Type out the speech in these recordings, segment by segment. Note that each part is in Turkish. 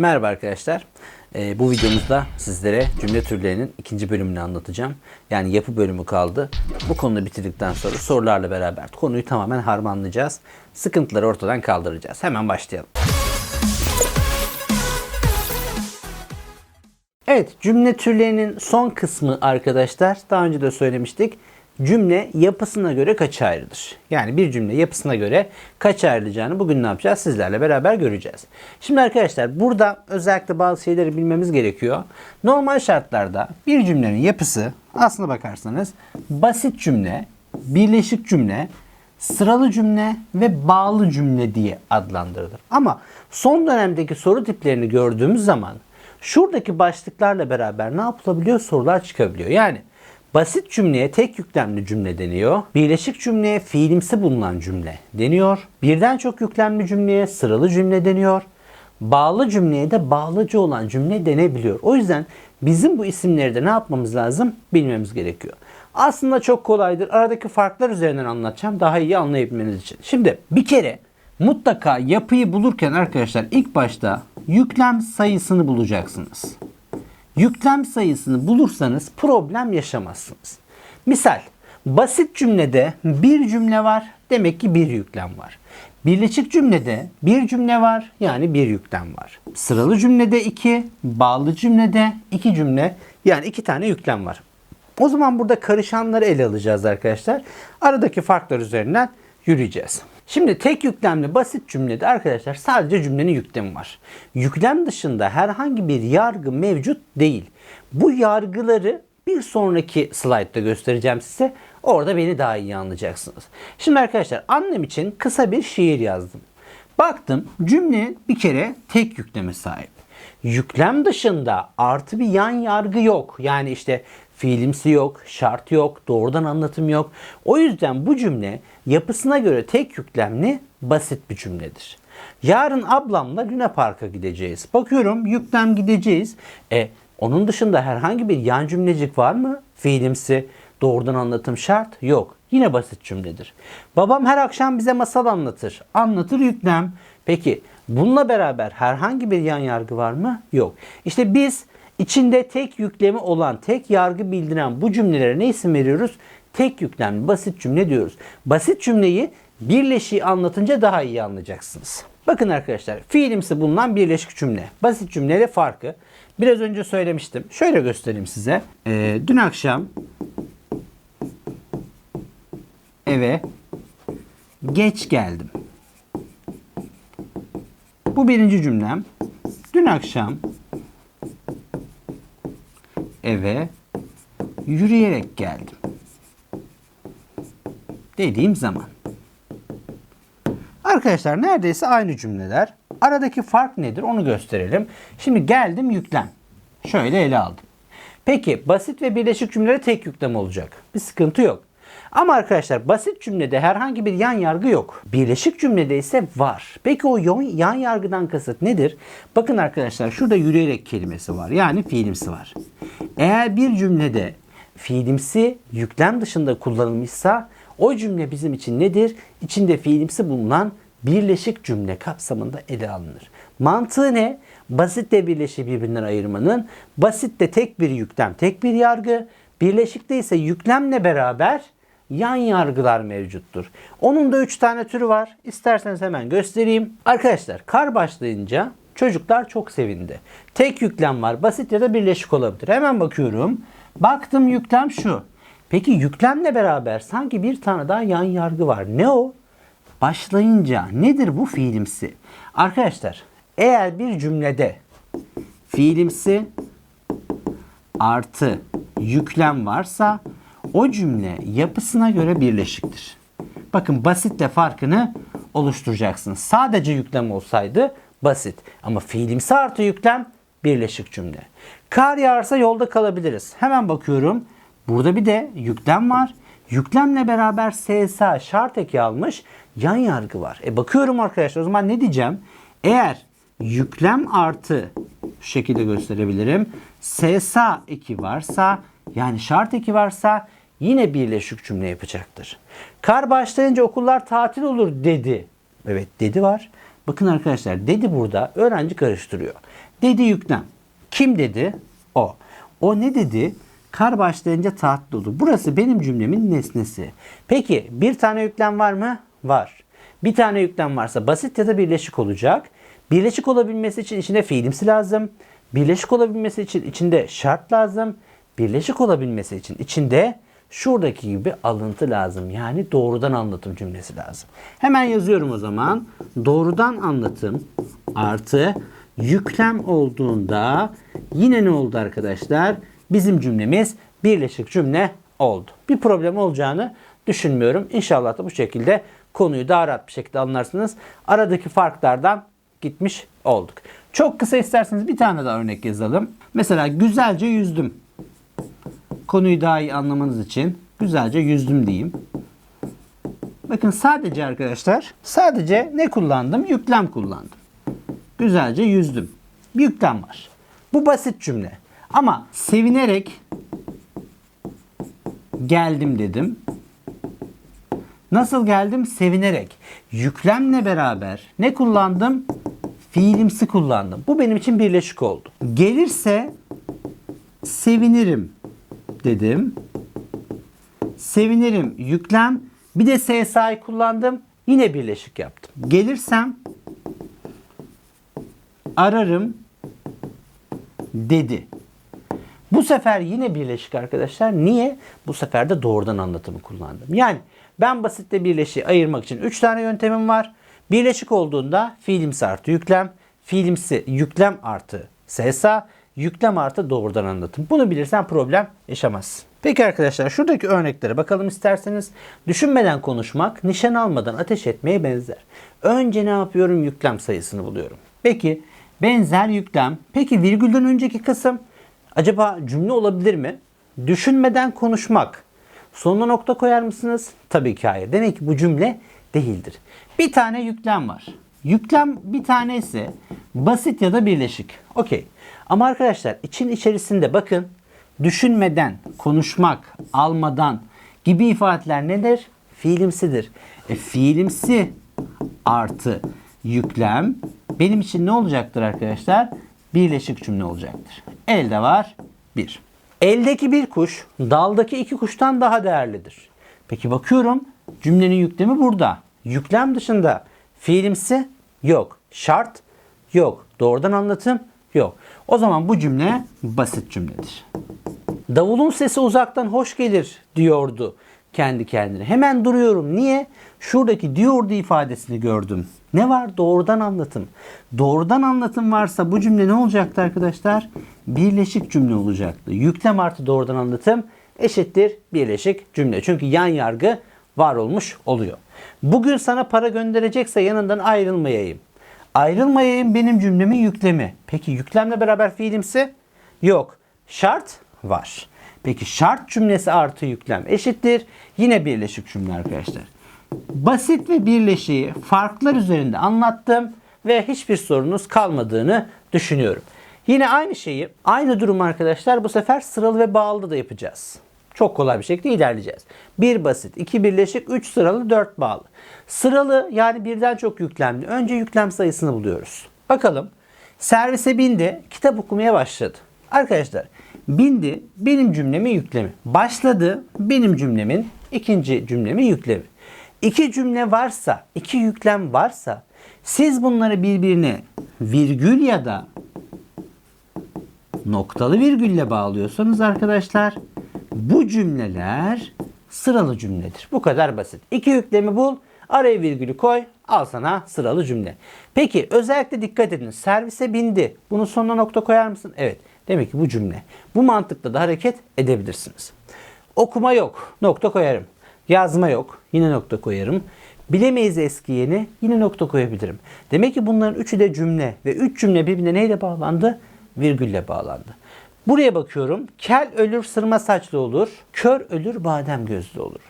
Merhaba arkadaşlar. Ee, bu videomuzda sizlere cümle türlerinin ikinci bölümünü anlatacağım. Yani yapı bölümü kaldı. Bu konuyu bitirdikten sonra sorularla beraber konuyu tamamen harmanlayacağız. Sıkıntıları ortadan kaldıracağız. Hemen başlayalım. Evet, cümle türlerinin son kısmı arkadaşlar. Daha önce de söylemiştik. Cümle yapısına göre kaç ayrılır? Yani bir cümle yapısına göre kaç ayrılacağını bugün ne yapacağız? Sizlerle beraber göreceğiz. Şimdi arkadaşlar burada özellikle bazı şeyleri bilmemiz gerekiyor. Normal şartlarda bir cümlenin yapısı aslına bakarsanız basit cümle, birleşik cümle, sıralı cümle ve bağlı cümle diye adlandırılır. Ama son dönemdeki soru tiplerini gördüğümüz zaman şuradaki başlıklarla beraber ne yapılabiliyor? Sorular çıkabiliyor. Yani basit cümleye tek yüklemli cümle deniyor. Birleşik cümleye fiilimsi bulunan cümle deniyor. Birden çok yüklemli cümleye sıralı cümle deniyor. Bağlı cümleye de bağlıcı olan cümle denebiliyor. O yüzden bizim bu isimleri de ne yapmamız lazım? Bilmemiz gerekiyor. Aslında çok kolaydır. Aradaki farklar üzerinden anlatacağım daha iyi anlayabilmeniz için. Şimdi bir kere mutlaka yapıyı bulurken arkadaşlar ilk başta yüklem sayısını bulacaksınız. Yüklem sayısını bulursanız problem yaşamazsınız. Misal basit cümlede bir cümle var demek ki bir yüklem var. Birleşik cümlede bir cümle var yani bir yüklem var. Sıralı cümlede iki, bağlı cümlede iki cümle yani iki tane yüklem var. O zaman burada karışanları ele alacağız arkadaşlar. Aradaki farklar üzerinden yürüyeceğiz. Şimdi tek yüklemli basit cümlede arkadaşlar sadece cümlenin yüklemi var. Yüklem dışında herhangi bir yargı mevcut değil. Bu yargıları bir sonraki slaytta göstereceğim size. Orada beni daha iyi anlayacaksınız. Şimdi arkadaşlar annem için kısa bir şiir yazdım. Baktım cümle bir kere tek yükleme sahip. Yüklem dışında artı bir yan yargı yok. Yani işte fiilimsi yok, şart yok, doğrudan anlatım yok. O yüzden bu cümle yapısına göre tek yüklemli basit bir cümledir. Yarın ablamla Luna Park'a gideceğiz. Bakıyorum yüklem gideceğiz. E onun dışında herhangi bir yan cümlecik var mı? Fiilimsi, doğrudan anlatım şart yok. Yine basit cümledir. Babam her akşam bize masal anlatır. Anlatır yüklem. Peki bununla beraber herhangi bir yan yargı var mı? Yok. İşte biz içinde tek yüklemi olan, tek yargı bildiren bu cümlelere ne isim veriyoruz? Tek yüklemli basit cümle diyoruz. Basit cümleyi birleşiği anlatınca daha iyi anlayacaksınız. Bakın arkadaşlar fiilimsi bulunan birleşik cümle. Basit cümleyle farkı. Biraz önce söylemiştim. Şöyle göstereyim size. Ee, dün akşam eve geç geldim. Bu birinci cümlem. Dün akşam eve yürüyerek geldim. Dediğim zaman. Arkadaşlar neredeyse aynı cümleler. Aradaki fark nedir onu gösterelim. Şimdi geldim yüklem. Şöyle ele aldım. Peki basit ve birleşik cümlelere tek yüklem olacak. Bir sıkıntı yok. Ama arkadaşlar basit cümlede herhangi bir yan yargı yok. Birleşik cümlede ise var. Peki o yan yargıdan kasıt nedir? Bakın arkadaşlar şurada yürüyerek kelimesi var. Yani fiilimsi var. Eğer bir cümlede fiilimsi yüklem dışında kullanılmışsa o cümle bizim için nedir? İçinde fiilimsi bulunan birleşik cümle kapsamında ele alınır. Mantığı ne? Basitle birleşik birbirinden ayırmanın. Basitte tek bir yüklem, tek bir yargı. Birleşikte ise yüklemle beraber yan yargılar mevcuttur. Onun da 3 tane türü var. İsterseniz hemen göstereyim. Arkadaşlar kar başlayınca çocuklar çok sevindi. Tek yüklem var. Basit ya da birleşik olabilir. Hemen bakıyorum. Baktım yüklem şu. Peki yüklemle beraber sanki bir tane daha yan yargı var. Ne o? Başlayınca nedir bu fiilimsi? Arkadaşlar eğer bir cümlede fiilimsi artı yüklem varsa o cümle yapısına göre birleşiktir. Bakın basitle farkını oluşturacaksınız. Sadece yüklem olsaydı basit ama fiilimsi artı yüklem birleşik cümle. Kar yağarsa yolda kalabiliriz. Hemen bakıyorum. Burada bir de yüklem var. Yüklemle beraber SSA şart eki almış yan yargı var. E bakıyorum arkadaşlar o zaman ne diyeceğim? Eğer yüklem artı şu şekilde gösterebilirim. SSA eki varsa yani şart eki varsa yine birleşik cümle yapacaktır. Kar başlayınca okullar tatil olur dedi. Evet dedi var. Bakın arkadaşlar dedi burada öğrenci karıştırıyor. Dedi yüklem. Kim dedi? O. O ne dedi? Kar başlayınca taht dolu. Burası benim cümlemin nesnesi. Peki bir tane yüklem var mı? Var. Bir tane yüklem varsa basit ya da birleşik olacak. Birleşik olabilmesi için içinde fiilimsi lazım. Birleşik olabilmesi için içinde şart lazım. Birleşik olabilmesi için içinde şuradaki gibi alıntı lazım. Yani doğrudan anlatım cümlesi lazım. Hemen yazıyorum o zaman. Doğrudan anlatım artı yüklem olduğunda yine ne oldu arkadaşlar? Bizim cümlemiz birleşik cümle oldu. Bir problem olacağını düşünmüyorum. İnşallah da bu şekilde konuyu daha rahat bir şekilde anlarsınız. Aradaki farklardan gitmiş olduk. Çok kısa isterseniz bir tane daha örnek yazalım. Mesela güzelce yüzdüm. Konuyu daha iyi anlamanız için güzelce yüzdüm diyeyim. Bakın sadece arkadaşlar sadece ne kullandım? Yüklem kullandım. Güzelce yüzdüm. Bir yüklem var. Bu basit cümle. Ama sevinerek geldim dedim. Nasıl geldim? Sevinerek. Yüklemle beraber ne kullandım? Fiilimsi kullandım. Bu benim için birleşik oldu. Gelirse sevinirim dedim. Sevinirim yüklem. Bir de SSI kullandım. Yine birleşik yaptım. Gelirsem ararım dedi. Bu sefer yine birleşik arkadaşlar. Niye? Bu sefer de doğrudan anlatımı kullandım. Yani ben basitle birleşiği ayırmak için 3 tane yöntemim var. Birleşik olduğunda fiilimsi artı yüklem, fiilimsi yüklem artı SSA, yüklem artı doğrudan anlatım. Bunu bilirsen problem yaşamazsın. Peki arkadaşlar şuradaki örneklere bakalım isterseniz. Düşünmeden konuşmak nişan almadan ateş etmeye benzer. Önce ne yapıyorum? Yüklem sayısını buluyorum. Peki benzer yüklem. Peki virgülden önceki kısım acaba cümle olabilir mi? Düşünmeden konuşmak. Sonuna nokta koyar mısınız? Tabii ki hayır. Demek ki bu cümle değildir. Bir tane yüklem var. Yüklem bir tanesi basit ya da birleşik. Okey. Ama arkadaşlar için içerisinde bakın düşünmeden, konuşmak, almadan gibi ifadeler nedir? Fiilimsidir. E, fiilimsi artı yüklem benim için ne olacaktır arkadaşlar? Birleşik cümle olacaktır. Elde var bir. Eldeki bir kuş daldaki iki kuştan daha değerlidir. Peki bakıyorum cümlenin yüklemi burada. Yüklem dışında fiilimsi yok. Şart yok. Doğrudan anlatım yok. O zaman bu cümle basit cümledir. Davulun sesi uzaktan hoş gelir diyordu kendi kendine. Hemen duruyorum. Niye? Şuradaki diyordu ifadesini gördüm. Ne var? Doğrudan anlatım. Doğrudan anlatım varsa bu cümle ne olacaktı arkadaşlar? Birleşik cümle olacaktı. Yüklem artı doğrudan anlatım eşittir birleşik cümle. Çünkü yan yargı var olmuş oluyor. Bugün sana para gönderecekse yanından ayrılmayayım. Ayrılmayayım benim cümlemin yüklemi. Peki yüklemle beraber fiilimsi? Yok. Şart var. Peki şart cümlesi artı yüklem eşittir. Yine birleşik cümle arkadaşlar. Basit ve birleşiği farklar üzerinde anlattım ve hiçbir sorunuz kalmadığını düşünüyorum. Yine aynı şeyi, aynı durum arkadaşlar bu sefer sıralı ve bağlı da yapacağız. Çok kolay bir şekilde ilerleyeceğiz. Bir basit, iki birleşik, üç sıralı, dört bağlı. Sıralı yani birden çok yüklemli. Önce yüklem sayısını buluyoruz. Bakalım. Servise bindi, kitap okumaya başladı. Arkadaşlar bindi benim cümlemin yüklemi. Başladı benim cümlemin ikinci cümlemin yüklemi. İki cümle varsa, iki yüklem varsa siz bunları birbirine virgül ya da noktalı virgülle bağlıyorsanız arkadaşlar bu cümleler sıralı cümledir. Bu kadar basit. İki yüklemi bul, araya virgülü koy, al sana sıralı cümle. Peki özellikle dikkat edin. Servise bindi. Bunun sonuna nokta koyar mısın? Evet. Demek ki bu cümle. Bu mantıkla da hareket edebilirsiniz. Okuma yok. Nokta koyarım. Yazma yok. Yine nokta koyarım. Bilemeyiz eski yeni. Yine nokta koyabilirim. Demek ki bunların üçü de cümle. Ve üç cümle birbirine neyle bağlandı? Virgülle bağlandı. Buraya bakıyorum. Kel ölür sırma saçlı olur. Kör ölür badem gözlü olur.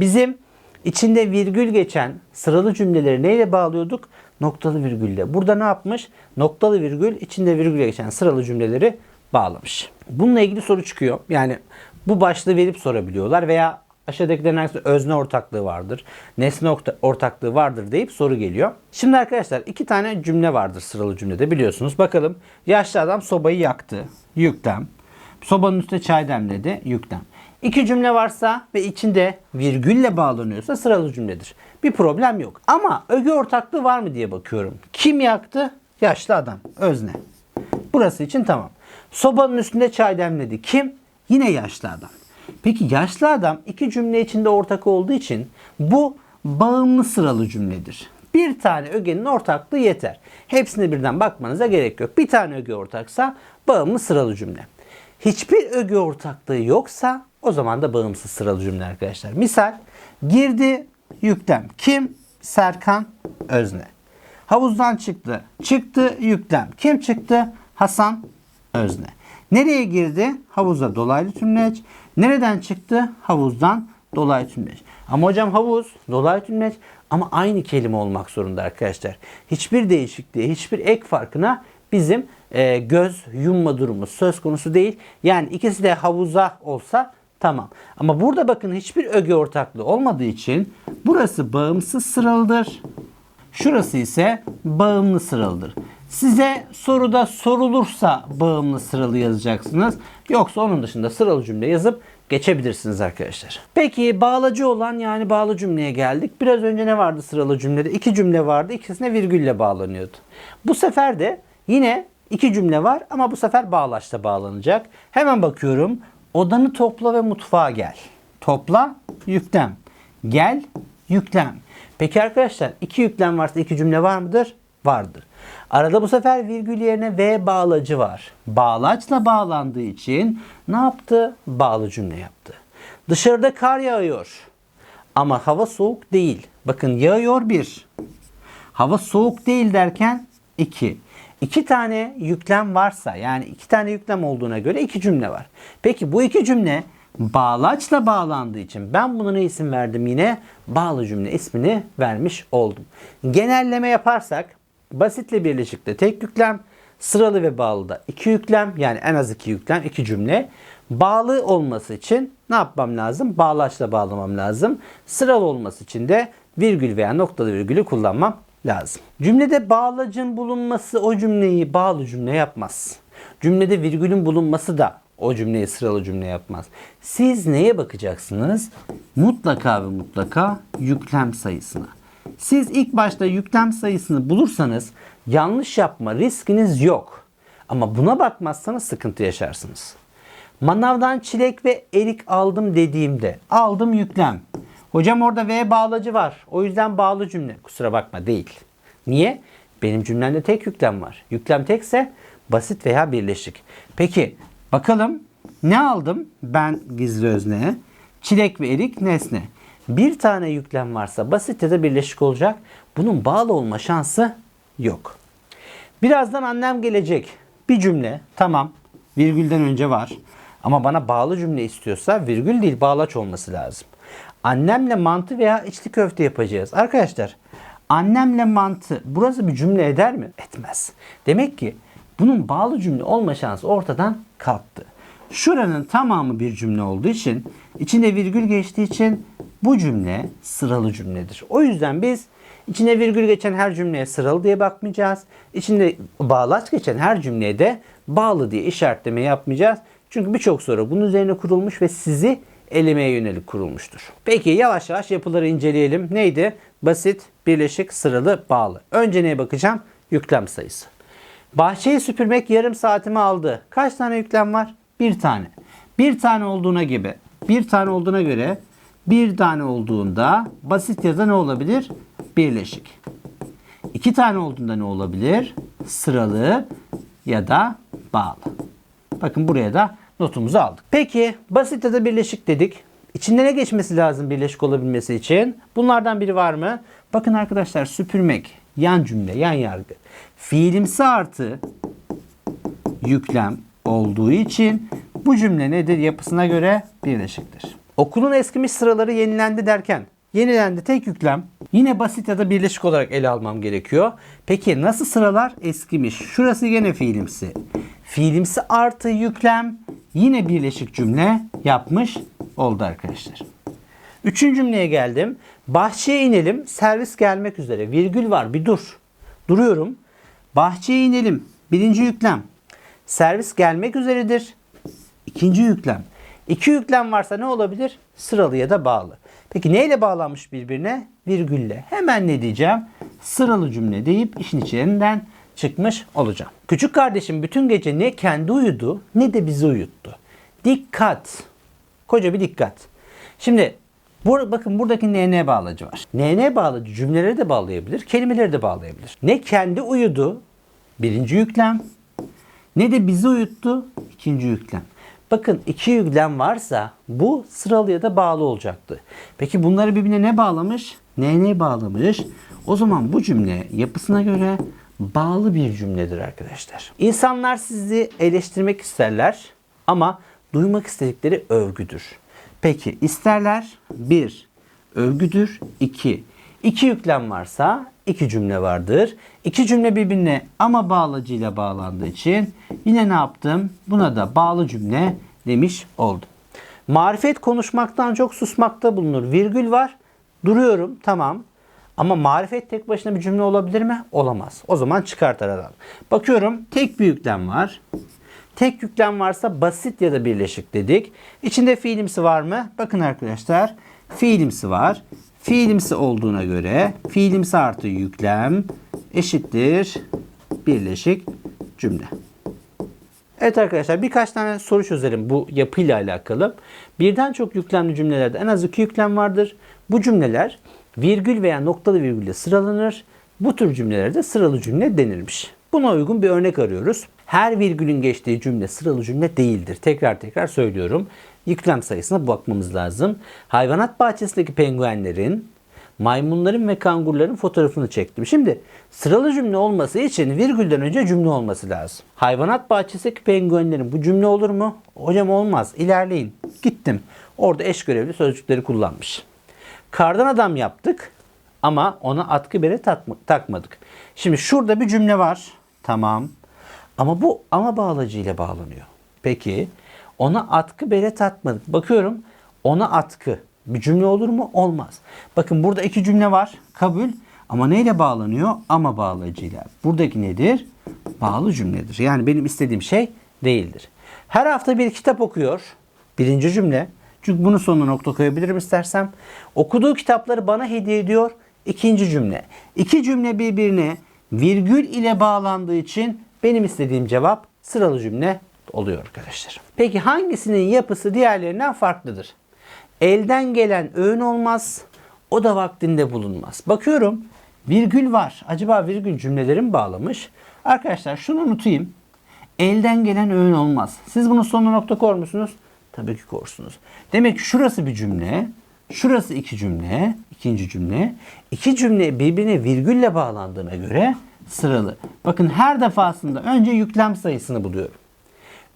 Bizim içinde virgül geçen sıralı cümleleri neyle bağlıyorduk? Noktalı virgülle. Burada ne yapmış? Noktalı virgül içinde virgül geçen sıralı cümleleri bağlamış. Bununla ilgili soru çıkıyor. Yani bu başlığı verip sorabiliyorlar veya Aşağıdakilerin hangisi özne ortaklığı vardır, nesne orta- ortaklığı vardır deyip soru geliyor. Şimdi arkadaşlar iki tane cümle vardır sıralı cümlede biliyorsunuz. Bakalım yaşlı adam sobayı yaktı. Yüklem. Sobanın üstüne çay demledi. Yüklem. İki cümle varsa ve içinde virgülle bağlanıyorsa sıralı cümledir. Bir problem yok. Ama öge ortaklığı var mı diye bakıyorum. Kim yaktı? Yaşlı adam. Özne. Burası için tamam. Sobanın üstünde çay demledi. Kim? Yine yaşlı adam. Peki yaşlı adam iki cümle içinde ortak olduğu için bu bağımlı sıralı cümledir. Bir tane ögenin ortaklığı yeter. Hepsine birden bakmanıza gerek yok. Bir tane öge ortaksa bağımlı sıralı cümle. Hiçbir öge ortaklığı yoksa o zaman da bağımsız sıralı cümle arkadaşlar. Misal girdi yüklem. Kim? Serkan Özne. Havuzdan çıktı. Çıktı yüklem. Kim çıktı? Hasan Özne. Nereye girdi? Havuza dolaylı tümleç. Nereden çıktı? Havuzdan dolaylı tümleç. Ama hocam havuz, dolaylı tümleç ama aynı kelime olmak zorunda arkadaşlar. Hiçbir değişikliğe, hiçbir ek farkına bizim e, göz yumma durumu söz konusu değil. Yani ikisi de havuza olsa tamam. Ama burada bakın hiçbir öge ortaklığı olmadığı için burası bağımsız sıralıdır. Şurası ise bağımlı sıralıdır. Size soruda sorulursa bağımlı sıralı yazacaksınız. Yoksa onun dışında sıralı cümle yazıp geçebilirsiniz arkadaşlar. Peki bağlacı olan yani bağlı cümleye geldik. Biraz önce ne vardı sıralı cümlede? İki cümle vardı. İkisine virgülle bağlanıyordu. Bu sefer de yine iki cümle var ama bu sefer bağlaçla bağlanacak. Hemen bakıyorum. Odanı topla ve mutfağa gel. Topla, yüklem. Gel, yüklem. Peki arkadaşlar iki yüklem varsa iki cümle var mıdır? Vardır. Arada bu sefer virgül yerine ve bağlacı var. Bağlaçla bağlandığı için ne yaptı? Bağlı cümle yaptı. Dışarıda kar yağıyor. Ama hava soğuk değil. Bakın yağıyor bir. Hava soğuk değil derken iki. İki tane yüklem varsa yani iki tane yüklem olduğuna göre iki cümle var. Peki bu iki cümle bağlaçla bağlandığı için ben buna ne isim verdim yine? Bağlı cümle ismini vermiş oldum. Genelleme yaparsak basitle birleşikte tek yüklem, sıralı ve bağlıda iki yüklem yani en az iki yüklem iki cümle. Bağlı olması için ne yapmam lazım? Bağlaçla bağlamam lazım. Sıralı olması için de virgül veya noktalı virgülü kullanmam lazım. Cümlede bağlacın bulunması o cümleyi bağlı cümle yapmaz. Cümlede virgülün bulunması da o cümleyi sıralı cümle yapmaz. Siz neye bakacaksınız? Mutlaka ve mutlaka yüklem sayısına. Siz ilk başta yüklem sayısını bulursanız yanlış yapma riskiniz yok. Ama buna bakmazsanız sıkıntı yaşarsınız. Manavdan çilek ve erik aldım dediğimde aldım yüklem. Hocam orada V bağlacı var. O yüzden bağlı cümle. Kusura bakma değil. Niye? Benim cümlemde tek yüklem var. Yüklem tekse basit veya birleşik. Peki bakalım ne aldım ben gizli özneye? Çilek ve erik nesne. Bir tane yüklem varsa basit ya da birleşik olacak. Bunun bağlı olma şansı yok. Birazdan annem gelecek. Bir cümle tamam virgülden önce var. Ama bana bağlı cümle istiyorsa virgül değil bağlaç olması lazım. Annemle mantı veya içli köfte yapacağız. Arkadaşlar annemle mantı burası bir cümle eder mi? Etmez. Demek ki bunun bağlı cümle olma şansı ortadan kalktı. Şuranın tamamı bir cümle olduğu için içinde virgül geçtiği için bu cümle sıralı cümledir. O yüzden biz içine virgül geçen her cümleye sıralı diye bakmayacağız. İçinde bağlaç geçen her cümleye de bağlı diye işaretleme yapmayacağız. Çünkü birçok soru bunun üzerine kurulmuş ve sizi elemeye yönelik kurulmuştur. Peki yavaş yavaş yapıları inceleyelim. Neydi? Basit, birleşik, sıralı, bağlı. Önce neye bakacağım? Yüklem sayısı. Bahçeyi süpürmek yarım saatimi aldı. Kaç tane yüklem var? Bir tane. Bir tane olduğuna gibi. Bir tane olduğuna göre bir tane olduğunda basit ya da ne olabilir? Birleşik. İki tane olduğunda ne olabilir? Sıralı ya da bağlı. Bakın buraya da notumuzu aldık. Peki basit ya da birleşik dedik. İçinde ne geçmesi lazım birleşik olabilmesi için? Bunlardan biri var mı? Bakın arkadaşlar süpürmek, yan cümle, yan yargı. Fiilimsi artı yüklem olduğu için bu cümle nedir? Yapısına göre birleşiktir. Okulun eskimiş sıraları yenilendi derken yenilendi tek yüklem. Yine basit ya da birleşik olarak ele almam gerekiyor. Peki nasıl sıralar eskimiş? Şurası yine fiilimsi. Fiilimsi artı yüklem yine birleşik cümle yapmış oldu arkadaşlar. Üçüncü cümleye geldim. Bahçeye inelim. Servis gelmek üzere. Virgül var. Bir dur. Duruyorum. Bahçeye inelim. Birinci yüklem. Servis gelmek üzeredir. İkinci yüklem. İki yüklem varsa ne olabilir? Sıralı ya da bağlı. Peki neyle bağlanmış birbirine? Virgülle. Hemen ne diyeceğim? Sıralı cümle deyip işin içinden çıkmış olacağım. Küçük kardeşim bütün gece ne kendi uyudu ne de bizi uyuttu. Dikkat. Koca bir dikkat. Şimdi bu, bakın buradaki NN bağlacı var. NN bağlacı cümleleri de bağlayabilir, kelimeleri de bağlayabilir. Ne kendi uyudu, birinci yüklem, ne de bizi uyuttu, ikinci yüklem. Bakın iki yüklem varsa bu sıralı ya da bağlı olacaktı. Peki bunları birbirine ne bağlamış? NN bağlamış. O zaman bu cümle yapısına göre bağlı bir cümledir arkadaşlar. İnsanlar sizi eleştirmek isterler ama duymak istedikleri övgüdür. Peki isterler bir övgüdür, iki. İki yüklem varsa iki cümle vardır. İki cümle birbirine ama bağlacıyla bağlandığı için yine ne yaptım? Buna da bağlı cümle demiş oldum. Marifet konuşmaktan çok susmakta bulunur. Virgül var. Duruyorum. Tamam. Ama marifet tek başına bir cümle olabilir mi? Olamaz. O zaman çıkart aradan. Bakıyorum tek bir yüklem var. Tek yüklem varsa basit ya da birleşik dedik. İçinde fiilimsi var mı? Bakın arkadaşlar fiilimsi var. Fiilimsi olduğuna göre fiilimsi artı yüklem eşittir birleşik cümle. Evet arkadaşlar birkaç tane soru çözelim bu yapıyla alakalı. Birden çok yüklemli cümlelerde en az iki yüklem vardır. Bu cümleler virgül veya noktalı virgülle sıralanır. Bu tür cümlelerde sıralı cümle denilmiş. Buna uygun bir örnek arıyoruz. Her virgülün geçtiği cümle sıralı cümle değildir. Tekrar tekrar söylüyorum. Yüklem sayısına bakmamız lazım. Hayvanat bahçesindeki penguenlerin, maymunların ve kangurların fotoğrafını çektim. Şimdi sıralı cümle olması için virgülden önce cümle olması lazım. Hayvanat bahçesindeki penguenlerin bu cümle olur mu? Hocam olmaz. İlerleyin. Gittim. Orada eş görevli sözcükleri kullanmış. Kardan adam yaptık ama ona atkı bere takma- takmadık. Şimdi şurada bir cümle var. Tamam. Ama bu ama bağlacıyla bağlanıyor. Peki ona atkı bere takmadık. Bakıyorum ona atkı. Bir cümle olur mu? Olmaz. Bakın burada iki cümle var. Kabul. Ama neyle bağlanıyor? Ama bağlacıyla. Buradaki nedir? Bağlı cümledir. Yani benim istediğim şey değildir. Her hafta bir kitap okuyor. Birinci cümle. Çünkü bunun sonuna nokta koyabilirim istersem. Okuduğu kitapları bana hediye ediyor. İkinci cümle. İki cümle birbirine virgül ile bağlandığı için benim istediğim cevap sıralı cümle oluyor arkadaşlar. Peki hangisinin yapısı diğerlerinden farklıdır? Elden gelen öğün olmaz, o da vaktinde bulunmaz. Bakıyorum virgül var. Acaba virgül cümleleri mi bağlamış? Arkadaşlar şunu unutayım. Elden gelen öğün olmaz. Siz bunun sonuna nokta koyar musunuz? Tabii ki korsunuz. Demek ki şurası bir cümle. Şurası iki cümle. ikinci cümle. İki cümle birbirine virgülle bağlandığına göre sıralı. Bakın her defasında önce yüklem sayısını buluyorum.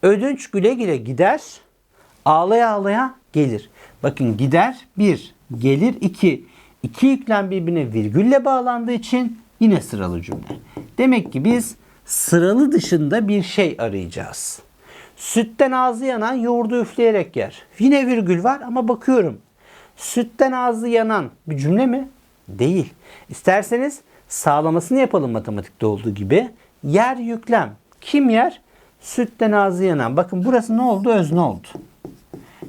Ödünç güle güle gider. Ağlaya ağlaya gelir. Bakın gider 1, gelir 2. İki yüklem birbirine virgülle bağlandığı için yine sıralı cümle. Demek ki biz sıralı dışında bir şey arayacağız. Sütten ağzı yanan yoğurdu üfleyerek yer. Yine virgül var ama bakıyorum. Sütten ağzı yanan bir cümle mi? Değil. İsterseniz sağlamasını yapalım matematikte olduğu gibi. Yer yüklem. Kim yer? Sütten ağzı yanan. Bakın burası ne oldu? Özne oldu.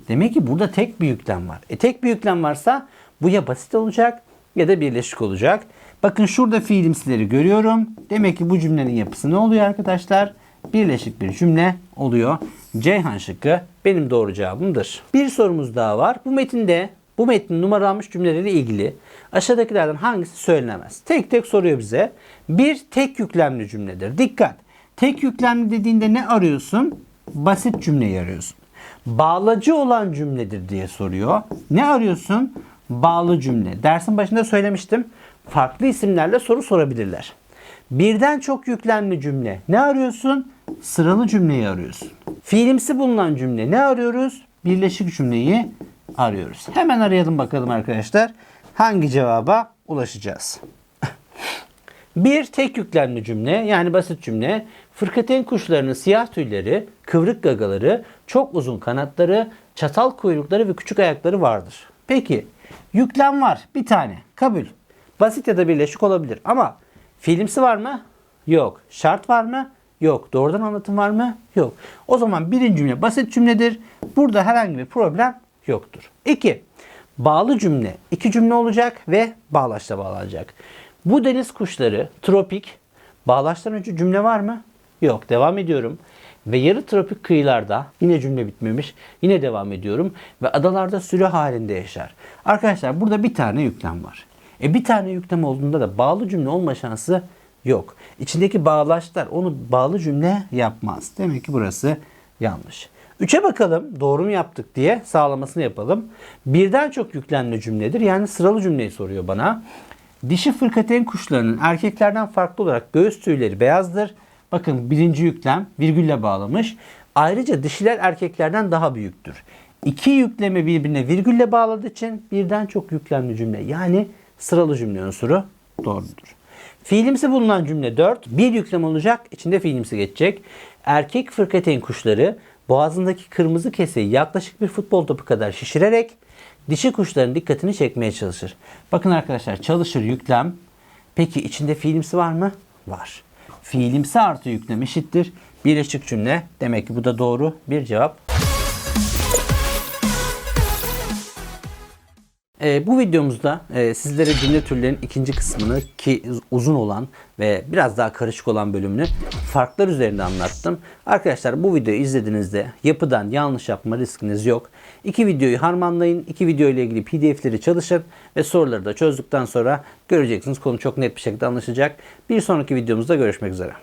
Demek ki burada tek bir yüklem var. E tek bir yüklem varsa bu ya basit olacak ya da birleşik olacak. Bakın şurada fiilimsileri görüyorum. Demek ki bu cümlenin yapısı ne oluyor arkadaşlar? Birleşik bir cümle oluyor. Ceyhan şıkkı benim doğru cevabımdır. Bir sorumuz daha var. Bu metinde bu metnin numaralanmış cümleleriyle ilgili aşağıdakilerden hangisi söylenemez? Tek tek soruyor bize. Bir tek yüklemli cümledir. Dikkat. Tek yüklemli dediğinde ne arıyorsun? Basit cümleyi arıyorsun. Bağlacı olan cümledir diye soruyor. Ne arıyorsun? Bağlı cümle. Dersin başında söylemiştim. Farklı isimlerle soru sorabilirler. Birden çok yüklemli cümle. Ne arıyorsun? Sıralı cümleyi arıyorsun. Fiilimsi bulunan cümle. Ne arıyoruz? Birleşik cümleyi arıyoruz. Hemen arayalım bakalım arkadaşlar. Hangi cevaba ulaşacağız? Bir tek yüklemli cümle yani basit cümle. Fırkateyn kuşlarının siyah tüyleri, kıvrık gagaları, çok uzun kanatları, çatal kuyrukları ve küçük ayakları vardır. Peki Yüklem var. Bir tane. Kabul. Basit ya da birleşik olabilir. Ama fiilimsi var mı? Yok. Şart var mı? Yok. Doğrudan anlatım var mı? Yok. O zaman birinci cümle basit cümledir. Burada herhangi bir problem yoktur. 2. Bağlı cümle. iki cümle olacak ve bağlaçla bağlanacak. Bu deniz kuşları tropik. Bağlaçtan önce cümle var mı? Yok. Devam ediyorum. Ve yarı tropik kıyılarda yine cümle bitmemiş. Yine devam ediyorum. Ve adalarda sürü halinde yaşar. Arkadaşlar burada bir tane yüklem var. E bir tane yüklem olduğunda da bağlı cümle olma şansı yok. İçindeki bağlaçlar onu bağlı cümle yapmaz. Demek ki burası yanlış. Üçe bakalım doğru mu yaptık diye sağlamasını yapalım. Birden çok yüklenme cümledir. Yani sıralı cümleyi soruyor bana. Dişi fırkateyn kuşlarının erkeklerden farklı olarak göğüs tüyleri beyazdır. Bakın birinci yüklem virgülle bağlamış. Ayrıca dişiler erkeklerden daha büyüktür. İki yüklemi birbirine virgülle bağladığı için birden çok yüklemli cümle yani sıralı cümle unsuru doğrudur. Fiilimsi bulunan cümle 4. Bir yüklem olacak, içinde fiilimsi geçecek. Erkek fırkateyn kuşları boğazındaki kırmızı keseyi yaklaşık bir futbol topu kadar şişirerek dişi kuşların dikkatini çekmeye çalışır. Bakın arkadaşlar çalışır yüklem. Peki içinde fiilimsi var mı? Var. Fiilimsi artı yüklem eşittir. Birleşik cümle. Demek ki bu da doğru bir cevap. Ee, bu videomuzda e, sizlere cümle türlerinin ikinci kısmını ki uzun olan ve biraz daha karışık olan bölümünü farklar üzerinde anlattım. Arkadaşlar bu videoyu izlediğinizde yapıdan yanlış yapma riskiniz yok. İki videoyu harmanlayın. İki video ile ilgili pdf'leri çalışın ve soruları da çözdükten sonra göreceksiniz konu çok net bir şekilde anlaşılacak. Bir sonraki videomuzda görüşmek üzere.